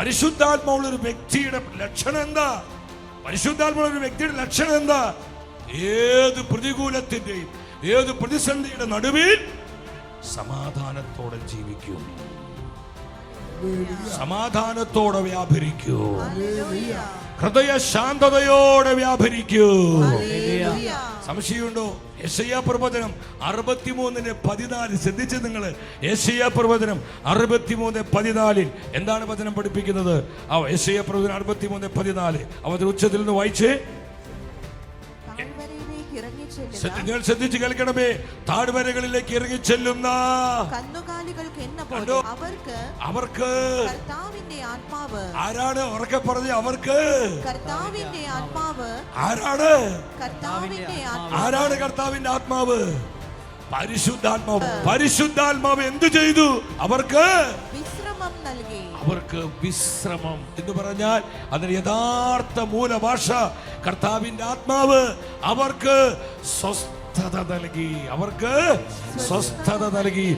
പരിശുദ്ധാത്മാവുള്ള ഒരു വ്യക്തിയുടെ ലക്ഷണം എന്താ പരിശുദ്ധാത്മാവുള്ള ഒരു വ്യക്തിയുടെ ലക്ഷണം എന്താ ഏത് പ്രതികൂലത്തിന്റെയും ഏത് പ്രതിസന്ധിയുടെ നടുവിൽ സമാധാനത്തോടെ ജീവിക്കൂ സമാധാനത്തോടെ വ്യാപരിക്കൂ. ഹൃദയ ശാന്തതയോടെ വ്യാപരിക്കൂ. സംശയമുണ്ടോ? യശയ്യ പ്രവചനം അറുപത്തിമൂന്നിന് പതിനാല്. ശ്രദ്ധിച്ച് നിങ്ങൾ യശയ്യ പ്രവചനം അറുപത്തിമൂന്ന് പതിനാലിൽ എന്താണ് വചനം പഠിപ്പിക്കുന്നത്? ആ യശയ്യ പ്രവചനം അറുപത്തിമൂന്ന് പതിനാല്. അവരുടെ ഉച്ചത്തിൽ നിന്ന് വായിച്ച്. നിങ്ങൾ ശ്രദ്ധിച്ച് കേൾക്കണമേ. താഴ്വരകളിലേക്ക് ഇറങ്ങി ചെല്ലുന്ന കന്നുകാലികൾക്ക് എന്ന പോലെ അവർക്ക് അവർക്ക് കർത്താവിന്റെ ആത്മാവ്. ആരാണ് ഉറക്കെ പറഞ്ഞ അവർക്ക്? കർത്താവിന്റെ ആത്മാവ്. ആരാണ്? കർത്താവിന്റെ ആരാണ് കർത്താവിന്റെ ആത്മാവ്? പരിശുദ്ധാത്മാവ്. പരിശുദ്ധാത്മാവ് എന്തു ചെയ്തു? അവർക്ക് വിശ്രമം നൽകി. അവർക്ക് വിശ്രമം എന്ന് പറഞ്ഞാൽ അതിന് യഥാർത്ഥ മൂലഭാഷ കർത്താവിന്റെ ആത്മാവ് അവർക്ക് സ്വസ്ഥത നൽകി. അവർക്ക് സ്വസ്ഥത നൽകി.